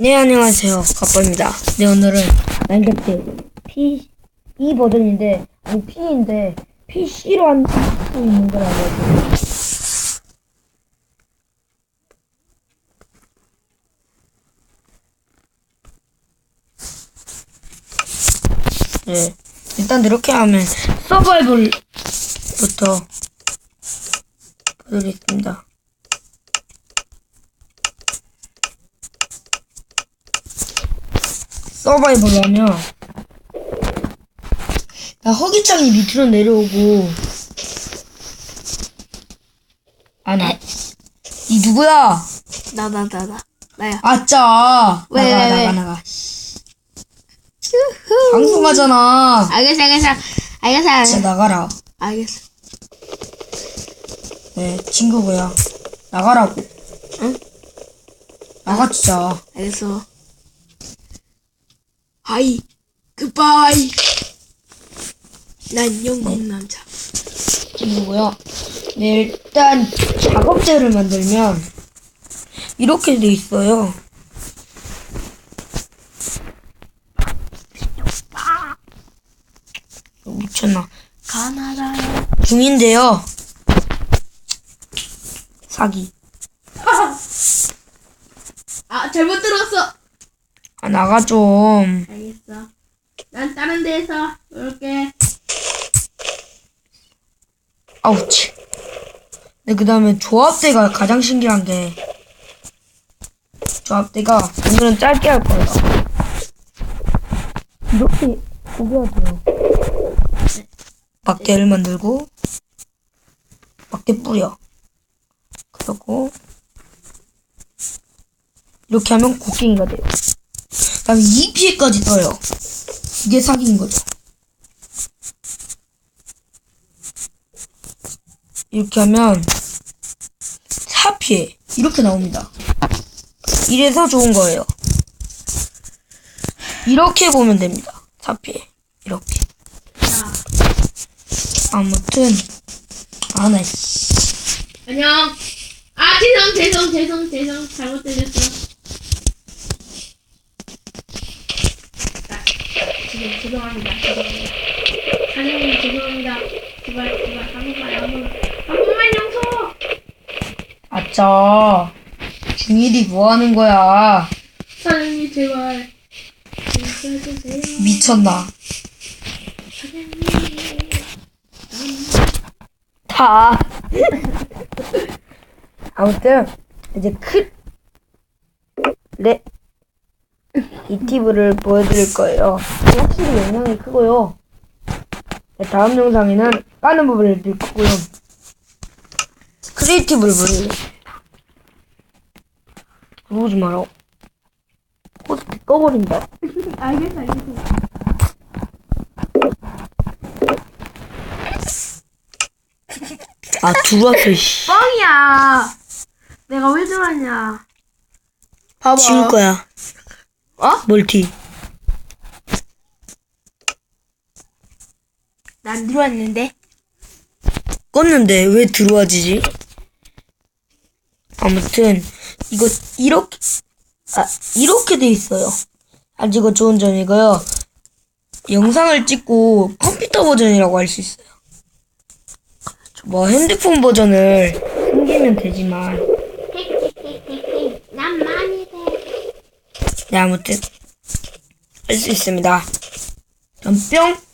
네, 안녕하세요. 가빠입니다. 네, 오늘은 마인크래프트 P, E 버전인데, 아니, P인데, PC로 한, 수 있는 거라고 해요. 네. 일단 이렇게 하면 서바이벌부터 보여드리겠습니다. 서바이벌 하면 나 허기창이 밑으로 내려오고 아나 이 누구야? 나, 나, 나, 나. 나야. 아짜 왜, 나가 왜, 왜? 나가 나가 방송하잖아 알겠어, 알겠어. 알겠어, 진짜 알겠어. 나가라 알겠어. 네 친구고요 나가라고 응? 나가 진짜 알겠어. 하이, 굿바이. 난 영국 남자. 친구고요 네 일단 작업대를 만들면 이렇게 돼 있어요 미쳤나 가나다야. 중인데요. 사기. 아, 잘못 들었어. 아, 나가 좀. 알겠어. 난 다른 데에서 놀게. 아우치. 네, 그 다음에 조합대가 가장 신기한 게, 조합대가 오늘은 짧게 할 거예요. 이렇게 구겨야 돼요. 막대를 만들고, 막대 뿌려. 그리고, 이렇게 하면 곡괭이가 돼요. 그 다음에 2피해까지 떠요. 이게 사기인 거죠. 이렇게 하면 4피해 이렇게 나옵니다. 이래서 좋은 거예요. 이렇게 보면 됩니다. 4피해 이렇게. 자, 아무튼 아나 씨. 안녕. 아, 죄송, 죄송, 죄송, 죄송. 잘못 들렸어. 아, 지금 죄송합니다. 죄송합니다. 사장님 죄송합니다. 제발, 제발, 한 번만, 한 번만. 한 번만 용서! 아짜 중일이 뭐 하는 거야? 사장님 제발 용서해주세요. 미쳤나? 사장님. 다. 아무튼 이제 크 레. 이 팁을 보여드릴 거예요. 확실히 영향이 크고요. 네, 다음 영상에는 까는 부분을 드릴 거고요. 크리에이티브를 보여드리겠습니다. 누르지 마라. 호스트 꺼버린다. 알겠어, 알겠어. 아, 들어왔어, 씨. 뻥이야. 내가 왜 들어왔냐. 봐봐. 지울 거야. 어? 멀티. 난 들어왔는데. 껐는데 왜 들어와지지? 아무튼 이거 이렇게 아 이렇게 돼 있어요. 아주 이거 좋은 점이고요. 영상을 찍고 컴퓨터 버전이라고 할 수 있어요. 뭐 핸드폰 버전을 숨기면 되지만 난 많이 돼. 네 아무튼 할 수 있습니다. 그럼 뿅